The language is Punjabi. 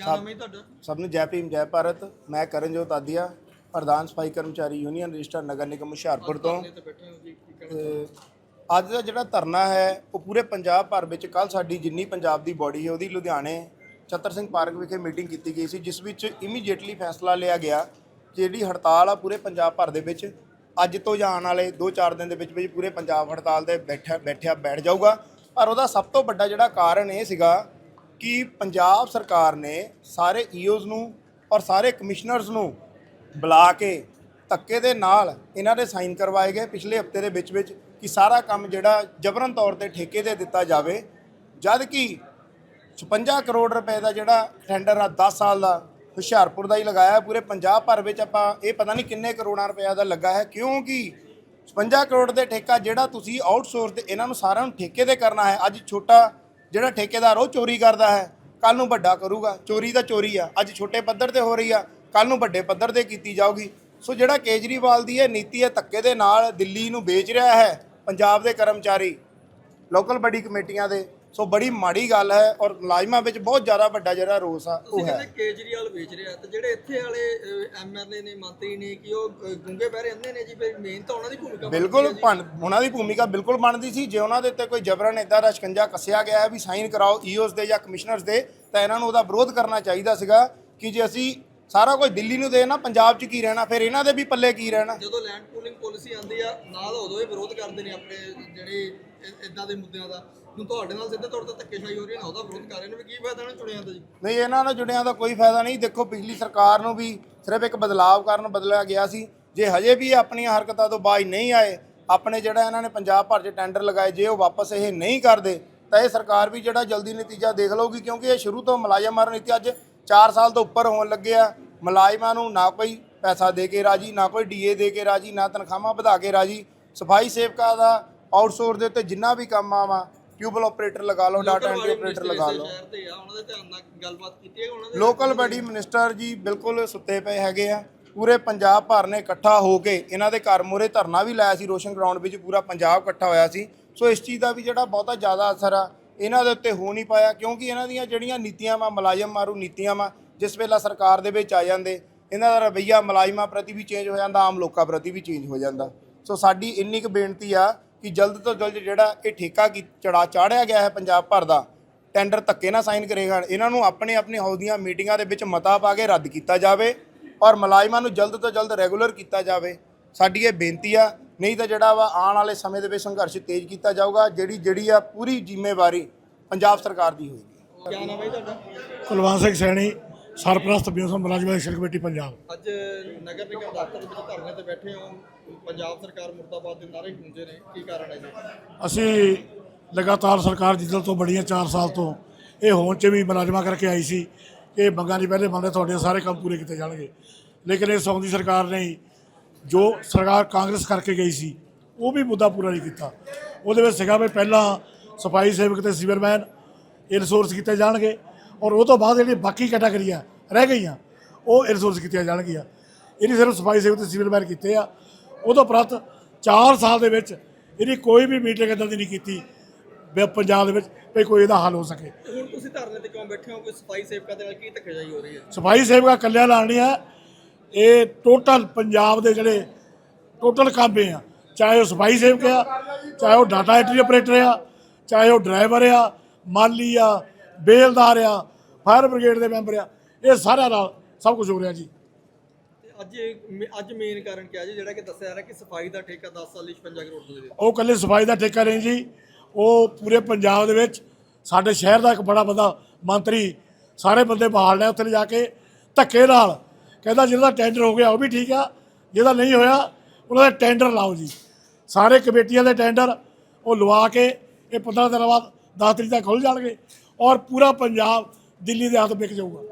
ਕੀ ਨਾਮ ਹੈ ਜੀ ਤੁਹਾਡਾ? ਸਭ ਨੂੰ ਜੈ ਭੀਮ ਜੈ ਭਾਰਤ। ਮੈਂ ਕਰਨਜੋਤ ਆਦੀਆ ਪ੍ਰਧਾਨ ਸਫ਼ਾਈ ਕਰਮਚਾਰੀ ਯੂਨੀਅਨ ਰਜਿਸਟਰ ਨਗਰ ਨਿਗਮ ਹੁਸ਼ਿਆਰਪੁਰ ਤੋਂ। ਤੇ ਬੈਠੇ ਹੋ ਜੀ ਕੀ ਕਹਿਣਾ ਤੇ ਅੱਜ ਦਾ ਜਿਹੜਾ ਧਰਨਾ ਹੈ ਉਹ ਪੂਰੇ ਪੰਜਾਬ ਭਰ ਵਿੱਚ ਕੱਲ ਸਾਡੀ ਜਿੰਨੀ ਪੰਜਾਬ ਦੀ ਬੋਡੀ ਹੈ ਉਹਦੀ ਲੁਧਿਆਣੇ ਛਤਰ ਸਿੰਘ ਪਾਰਕ ਵਿਖੇ ਮੀਟਿੰਗ ਕੀਤੀ ਗਈ ਸੀ ਜਿਸ ਵਿੱਚ ਇਮੀਡੀਏਟਲੀ ਫੈਸਲਾ ਲਿਆ ਗਿਆ ਕਿ ਜਿਹੜੀ ਹੜਤਾਲ ਆ ਪੂਰੇ ਪੰਜਾਬ ਭਰ ਦੇ ਵਿੱਚ ਅੱਜ ਤੋਂ ਜਾਂ ਆਉਣ ਵਾਲੇ 2-4 ਦਿਨ ਦੇ ਵਿੱਚ ਵਿੱਚ ਪੂਰੇ ਪੰਜਾਬ ਹੜਤਾਲ ਦੇ ਬੈਠਾ ਬੈਠਿਆ ਬੈਠ ਜਾਊਗਾ। ਪਰ ਉਹਦਾ ਸਭ ਤੋਂ ਵੱਡਾ ਜਿਹੜਾ ਕਾਰਨ ਇਹ ਸੀਗਾ ਕਿ ਪੰਜਾਬ ਸਰਕਾਰ ਨੇ ਸਾਰੇ ਈਓਜ਼ ਨੂੰ ਔਰ ਸਾਰੇ ਕਮਿਸ਼ਨਰਸ ਨੂੰ ਬੁਲਾ ਕੇ ਧੱਕੇ ਦੇ ਨਾਲ ਇਹਨਾਂ ਦੇ ਸਾਈਨ ਕਰਵਾਏ ਗਏ ਪਿਛਲੇ ਹਫ਼ਤੇ ਦੇ ਵਿੱਚ ਵਿੱਚ ਕਿ ਸਾਰਾ ਕੰਮ ਜਿਹੜਾ ਜਬਰਨ ਤੌਰ ਤੇ ਠੇਕੇ ਤੇ ਦਿੱਤਾ ਜਾਵੇ। ਜਦ ਕਿ 56 ਕਰੋੜ ਰੁਪਏ ਦਾ ਜਿਹੜਾ ਟੈਂਡਰ ਆ 10 ਸਾਲ ਦਾ ਹੁਸ਼ਿਆਰਪੁਰ ਦਾ ਹੀ ਲਗਾਇਆ ਪੂਰੇ ਪੰਜਾਬ ਭਰ ਵਿੱਚ ਆਪਾਂ ਇਹ ਪਤਾ ਨਹੀਂ ਕਿੰਨੇ ਕਰੋੜਾਂ ਰੁਪਏ ਦਾ ਲੱਗਾ ਹੈ, ਕਿਉਂਕਿ 56 ਕਰੋੜ ਦੇ ਠੇਕਾ ਜਿਹੜਾ ਤੁਸੀਂ ਆਊਟਸੋਰਸ ਤੇ ਇਹਨਾਂ ਨੂੰ ਸਾਰਿਆਂ ਨੂੰ ਠੇਕੇ ਤੇ ਕਰਨਾ ਹੈ। ਅੱਜ ਛੋਟਾ ਜਿਹੜਾ ਠੇਕੇਦਾਰ ਉਹ ਚੋਰੀ ਕਰਦਾ ਹੈ ਕੱਲ ਨੂੰ ਵੱਡਾ ਕਰੂਗਾ। ਚੋਰੀ ਤਾਂ ਚੋਰੀ ਆ। ਅੱਜ ਛੋਟੇ ਪੱਧਰ ਤੇ ਹੋ ਰਹੀ ਆ ਕੱਲ ਨੂੰ ਵੱਡੇ ਪੱਧਰ ਤੇ ਕੀਤੀ ਜਾਊਗੀ। ਸੋ ਜਿਹੜਾ ਕੇਜਰੀਵਾਲ ਦੀ ਇਹ ਨੀਤੀ ਹੈ, ਧੱਕੇ ਦੇ ਨਾਲ ਦਿੱਲੀ ਨੂੰ ਵੇਚ ਰਿਹਾ ਹੈ, ਪੰਜਾਬ ਦੇ ਕਰਮਚਾਰੀ ਲੋਕਲ ਬੜੀ ਕਮੇਟੀਆਂ ਦੇ ਸੋ ਬੜੀ ਮਾੜੀ ਗੱਲ ਹੈ ਔਰ ਮੁਲਾਜ਼ਮਾਂ ਵਿੱਚ ਬਹੁਤ ਜ਼ਿਆਦਾ ਵੱਡਾ ਜਿਹੜਾ ਰੋਸ ਆ ਉਹ ਹੈ। ਕੇਜਰੀਵਾਲ ਵੇਚ ਰਿਹਾ ਤੇ ਜਿਹੜੇ ਇੱਥੇ ਵਾਲੇ ਐਮਐਲਏ ਨੇ ਮੰਤਰੀ ਨੇ ਕਿ ਉਹ ਗੁੰਗੇ ਬਹਿਰੇ ਅੰਨੇ ਨੇ ਜੀ ਫਿਰ ਮੇਨ ਤਾਂ ਉਹਨਾਂ ਦੀ ਭੂਮਿਕਾ ਬਿਲਕੁਲ ਉਹਨਾਂ ਦੀ ਭੂਮਿਕਾ ਬਿਲਕੁਲ ਬਣਦੀ ਸੀ। ਜੇ ਉਹਨਾਂ ਦੇ ਉੱਤੇ ਕੋਈ ਜਬਰਨ ਇਦਾਂ ਦਾ ਸ਼ਿਕੰਜਾ ਕੱਸਿਆ ਗਿਆ ਹੈ ਵੀ ਸਾਈਨ ਕਰਾਓ ਈਓਸ ਦੇ ਜਾਂ ਕਮਿਸ਼ਨਰਸ ਦੇ ਤਾਂ ਇਹਨਾਂ ਨੂੰ ਉਹਦਾ ਵਿਰੋਧ ਕਰਨਾ ਚਾਹੀਦਾ ਸੀਗਾ ਕਿ ਜੇ ਅਸੀਂ ਸਾਰਾ ਕੁਝ ਦਿੱਲੀ ਨੂੰ ਦੇ ਨਾ ਪੰਜਾਬ 'ਚ ਕੀ ਰਹਿਣਾ ਫਿਰ ਇਹਨਾਂ ਦੇ ਵੀ ਪੱਲੇ ਕੀ ਰਹਿਣਾ? ਜਦੋਂ ਲੈਂਡ ਪੂਲਿੰਗ ਪਾਲਿਸੀ ਆਉਂਦੀ ਆ ਨਾਲ ਉਦੋਂ ਇਹ ਵਿਰੋਧ ਕਰਦੇ ਨੇ ਆਪਣੇ ਜਿਹੜੇ ਇਦਾਂ ਦੇ ਮੁੱਦਿਆਂ ਦਾ। ਹੁਣ ਤੁਹਾਡੇ ਨਾਲ ਸਿੱਧੇ ਤੌਰ ਤੇ ਧੱਕੇਸ਼ਾਹੀ ਹੋ ਰਹੀ ਹੈ ਨਾ, ਉਹਦਾ ਵਿਰੋਧ ਕਰ ਰਹੇ ਨੇ, ਵੀ ਕੀ ਫਾਇਦਾ ਨਾ ਚੁਣਿਆ ਤਾਂ ਜੀ? ਨਹੀਂ, ਇਹਨਾਂ ਨਾਲ ਜੁੜਿਆਂ ਦਾ ਕੋਈ ਫਾਇਦਾ ਨਹੀਂ। ਦੇਖੋ, ਪਿਛਲੀ ਸਰਕਾਰ ਨੂੰ ਵੀ ਸਿਰਫ ਇੱਕ ਬਦਲਾਵ ਕਾਰਨ ਬਦਲਿਆ ਗਿਆ ਸੀ। ਜੇ ਹਜੇ ਵੀ ਇਹ ਆਪਣੀਆਂ ਹਰਕਤਾਂ ਤੋਂ ਬਾਜ ਨਹੀਂ ਆਏ, ਆਪਣੇ ਜਿਹੜਾ ਇਹਨਾਂ ਨੇ ਪੰਜਾਬ ਭਰ 'ਚ ਟੈਂਡਰ ਲਗਾਏ, ਜੇ ਉਹ ਵਾਪਸ ਇਹ ਨਹੀਂ ਕਰਦੇ, ਤਾਂ ਇਹ ਸਰਕਾਰ ਵੀ ਜਿਹੜਾ ਜਲਦੀ ਨਤੀਜਾ ਦੇਖ ਲਊਗੀ, ਕਿਉਂਕਿ ਇਹ ਸ਼ੁਰੂ ਤੋਂ ਮੁਲਾਜ਼ਮ ਮਾਰਨ ਨੀਤੀ ਅੱਜ 4 ਸਾਲ ਤੋਂ ਉੱਪਰ ਹੋਣ ਲੱਗੇ ਆ। ਮੁਲਾਜ਼ਮਾਂ ਨੂੰ ਨਾ ਕੋਈ ਪੈਸਾ ਦੇ ਕੇ ਰਾਜੀ, ਨਾ ਕੋਈ ਡੀਏ ਦੇ ਕੇ ਰਾਜੀ, ਨਾ ਤਨਖਾਹਾਂ ਵਧਾ ਕੇ ਰਾਜੀ। ਸਫ਼ਾਈ ਸੇਵਕਾ ਦਾ ਆਊਟਸੋਰਸ ਦੇ ਉੱਤੇ ਜਿੰਨਾ ਵੀ ਕੰਮ ਆਵਾ ਟਿਊਬਲ ਆਪਰੇਟਰ ਲਗਾ ਲਓ ਡਾਟਾ ਐਂਟਰੀ ਆਪਰੇਟਰ ਲਗਾ ਲਓ। ਸ਼ਹਿਰ ਤੇ ਆ ਉਹਨਾਂ ਦੇ ਧਿਆਨ ਨਾਲ ਗੱਲਬਾਤ ਕੀਤੀ ਹੈ ਉਹਨਾਂ ਦੇ ਲੋਕਲ ਬਡੀ ਮਿਨਿਸਟਰ ਜੀ ਬਿਲਕੁਲ ਸੁੱਤੇ ਪਏ ਹੈਗੇ ਆ। ਪੂਰੇ ਪੰਜਾਬ ਭਰ ਨੇ ਇਕੱਠਾ ਹੋ ਕੇ ਇਹਨਾਂ ਦੇ ਘਰ ਮੂਹਰੇ ਧਰਨਾ ਵੀ ਲਾਇਆ ਸੀ ਰੋਸ਼ਨ ਗਰਾਊਂਡ ਵਿੱਚ ਪੂਰਾ ਪੰਜਾਬ ਇਕੱਠਾ ਹੋਇਆ ਸੀ। ਸੋ ਇਸ ਚੀਜ਼ ਦਾ ਵੀ ਜਿਹੜਾ ਬਹੁਤਾ ਜ਼ਿਆਦਾ ਅਸਰ ਆ ਇਹਨਾਂ ਦੇ ਉੱਤੇ ਹੋ ਨਹੀਂ ਪਾਇਆ ਕਿਉਂਕਿ ਇਹਨਾਂ ਦੀਆਂ ਜਿਹੜੀਆਂ ਨੀਤੀਆਂ ਵਾ ਮੁਲਾਜ਼ਮ ਮਾਰੂ ਨੀਤੀਆਂ ਵਾ ਜਿਸ ਵੇਲੇ ਸਰਕਾਰ ਦੇ ਵਿੱਚ ਆ ਜਾਂਦੇ ਇਹਨਾਂ ਦਾ ਰਵੱਈਆ ਮੁਲਾਜ਼ਮਾਂ ਪ੍ਰਤੀ ਵੀ ਚੇਂਜ ਹੋ ਜਾਂਦਾ ਆਮ ਲੋਕਾਂ ਪ੍ਰਤੀ ਵੀ ਚੇਂਜ ਹੋ ਜਾਂਦਾ। ਸੋ ਸਾਡੀ ਇੰਨੀ ਕੁ ਬੇਨਤੀ ਆ ਕਿ ਜਲਦ ਤੋਂ ਜਲਦ ਜਿਹੜਾ ਇਹ ਠੇਕਾ ਕੀ ਚੜਾ ਚਾੜਿਆ ਗਿਆ ਹੈ ਪੰਜਾਬ ਭਰ ਦਾ ਟੈਂਡਰ ਧੱਕੇ ਨਾਲ ਸਾਈਨ ਕਰੇਗਾ ਇਹਨਾਂ ਨੂੰ ਆਪਣੇ ਆਪਣੇ ਹੌਦੀਆਂ ਮੀਟਿੰਗਾਂ ਦੇ ਵਿੱਚ ਮਤਾ ਪਾ ਕੇ ਰੱਦ ਕੀਤਾ ਜਾਵੇ ਔਰ ਮੁਲਾਜ਼ਮਾਂ ਨੂੰ ਜਲਦ ਤੋਂ ਜਲਦ ਰੈਗੂਲਰ ਕੀਤਾ ਜਾਵੇ। ਸਾਡੀ ਇਹ ਬੇਨਤੀ ਆ ਨਹੀਂ ਤਾਂ ਜਿਹੜਾ ਵਾ ਆਉਣ ਵਾਲੇ ਸਮੇਂ ਦੇ ਵਿੱਚ ਸੰਘਰਸ਼ ਤੇਜ਼ ਕੀਤਾ ਜਾਊਗਾ ਜਿਹੜੀ ਜਿਹੜੀ ਆ ਪੂਰੀ ਜ਼ਿੰਮੇਵਾਰੀ ਪੰਜਾਬ ਸਰਕਾਰ ਦੀ ਹੋਏਗੀ। ਕੀ ਨਾਮ ਹੈ ਤੁਹਾਡਾ? ਕੁਲਵੰਤ ਸਿੰਘ ਸੈਣੀ ਸਰਪ੍ਰਸਤ ਬਿਊਸਮ ਮੁਲਾਜ਼ਮਾਂ ਦੀ ਕਮੇਟੀ ਪੰਜਾਬ। ਅੱਜ ਨਗਰ ਨਿਗਮ ਦਫ਼ਤਰ ਵਿੱਚ ਧਰਨੇ ਤੇ ਬੈਠੇ ਹੋ। ਪੰਜਾਬ ਸਰਕਾਰ ਮੁਰਦਾਬਾਦ ਦੇ ਨਾਰੇ ਗੂੰਜੇ ਨੇ। ਕੀ ਕਾਰਨ ਹੈ ਜੀ? ਅਸੀਂ ਲਗਾਤਾਰ ਸਰਕਾਰ ਜਿੱਦਲ ਤੋਂ ਬੜੀਆਂ 4 ਸਾਲ ਤੋਂ, ਇਹ ਹੋਣ ਚ ਵੀ ਮੁਲਾਜ਼ਮਾਂ ਕਰਕੇ ਆਈ ਸੀ। ਕਿ ਇਹ ਮੰਗਾਂ ਨਹੀਂ ਪਹਿਲੇ ਮੰਨਦੇ, ਤੁਹਾਡੇ ਸਾਰੇ ਕੰਮ ਪੂਰੇ ਕੀਤੇ ਜਾਣਗੇ। ਲੇਕਿਨ ਇਸ ਸੌਂਦੀ ਸਰਕਾਰ ਨੇ ਜੋ ਸਰਕਾਰ ਕਾਂਗਰਸ ਕਰਕੇ ਗਈ ਸੀ, ਉਹ ਵੀ ਮੁੱਦਾ ਪੂਰਾ ਨਹੀਂ ਕੀਤਾ। ਉਹਦੇ ਵਿੱਚ ਸੀਗਾ ਵੀ ਪਹਿਲਾਂ ਸਫ਼ਾਈ ਸੇਵਕ ਤੇ ਸੀਵਰਮੈਨ ਇਹ ਰਿਸੋਰਸ ਕੀਤੇ ਜਾਣਗੇ ਔਰ ਉਹ ਤੋਂ ਬਾਅਦ ਜਿਹੜੀ ਬਾਕੀ ਕੈਟਾਗਰੀਆਂ ਰਹਿ ਗਈਆਂ, ਉਹ ਰਿਸੋਰਸ ਕੀਤੀਆਂ ਜਾਣਗੀਆਂ। ਇਹਦੀ ਸਿਰਫ ਸਫ਼ਾਈ ਸੇਵਕ ਤੇ ਸੀਵਰਮੈਨ ਕੀਤੇ ਆ। ਉਦੋਂ ਪ੍ਰਤ 4 ਸਾਲ ਦੇ ਵਿੱਚ ਇਹਦੀ ਕੋਈ ਵੀ ਮੀਟਿੰਗ ਇਦਾਂ ਦੀ ਨਹੀਂ ਕੀਤੀ ਵੀ ਪੰਜਾਬ ਦੇ ਵਿੱਚ ਵੀ ਕੋਈ ਇਹਦਾ ਹੱਲ ਹੋ ਸਕੇ। ਤੇ ਹੁਣ ਤੁਸੀਂ ਧਰਨੇ ਤੇ ਕਿਉਂ ਬੈਠੇ ਹੋ? ਕੋਈ ਸਫ਼ਾਈ ਸੇਵਕਾਂ ਦੇ ਨਾਲ ਕੀ ਧੱਕੇਸ਼ਾਹੀ ਹੋ ਰਹੀ ਹੈ? ਸਫ਼ਾਈ ਸੇਵਕਾਂ ਕੱਲਿਆਂ ਨਹੀਂ ਆ ਇਹ ਟੋਟਲ ਪੰਜਾਬ ਦੇ ਜਿਹੜੇ ਟੋਟਲ ਕਾਮੇ ਆ ਚਾਹੇ ਉਹ ਸਫ਼ਾਈ ਸੇਵਕ ਆ ਚਾਹੇ ਉਹ ਡਾਟਾ ਐਂਟਰੀ ਆਪਰੇਟਰ ਆ ਚਾਹੇ ਉਹ ਡਰਾਈਵਰ ਆ ਮਾਲੀ ਆ ਬੇਲਦਾਰ ਆ ਫਾਇਰ ਬ੍ਰਿਗੇਡ ਦੇ ਮੈਂਬਰ ਆ ਇਹ ਸਾਰਿਆਂ ਨਾਲ ਸਭ ਕੁਝ ਹੋ ਰਿਹਾ ਜੀ। ਤੇ ਅੱਜ ਅੱਜ ਮੇਨ ਕਾਰਨ ਕਿਹਾ ਜੀ? ਜਿਹੜਾ ਕਿ ਦੱਸਿਆ ਜਾ ਰਿਹਾ ਕਿ ਸਫ਼ਾਈ ਦਾ ਠੇਕਾ 10 ਸਾਲ ਲਈ 56 ਕਰੋੜ ਦੇ ਦਿੱਤਾ। ਉਹ ਕੱਲੇ ਸਫ਼ਾਈ ਦਾ ਠੇਕਾ ਨਹੀਂ ਜੀ। ਉਹ ਪੂਰੇ ਪੰਜਾਬ ਦੇ ਵਿੱਚ, ਸਾਡੇ ਸ਼ਹਿਰ ਦਾ ਇੱਕ ਬੜਾ ਬੰਦਾ, ਮੰਤਰੀ, ਸਾਰੇ ਬੰਦੇ ਬਹਾਲ ਨੇ ਉੱਥੇ ਜਾ ਕੇ, ਧੱਕੇ ਨਾਲ ਕਹਿੰਦਾ ਜਿਹਦਾ ਟੈਂਡਰ ਹੋ ਗਿਆ ਉਹ ਵੀ ਠੀਕ ਆ, ਜਿਹਦਾ ਨਹੀਂ ਹੋਇਆ, ਉਹਨਾਂ ਦਾ ਟੈਂਡਰ ਲਾਓ ਜੀ। ਸਾਰੇ ਕਮੇਟੀਆਂ ਦੇ ਟੈਂਡਰ ਉਹ ਲਵਾ ਕੇ ਇਹ 15 ਦਿਨਾਂ ਬਾਅਦ 10 ਤਰੀਕ ਤੱਕ ਖੁੱਲ ਜਾਣਗੇ ਔਰ ਪੂਰਾ ਪੰਜਾਬ ਦਿੱਲੀ ਦੇ ਹੱਥ ਵਿਕ ਜਾਊਗਾ।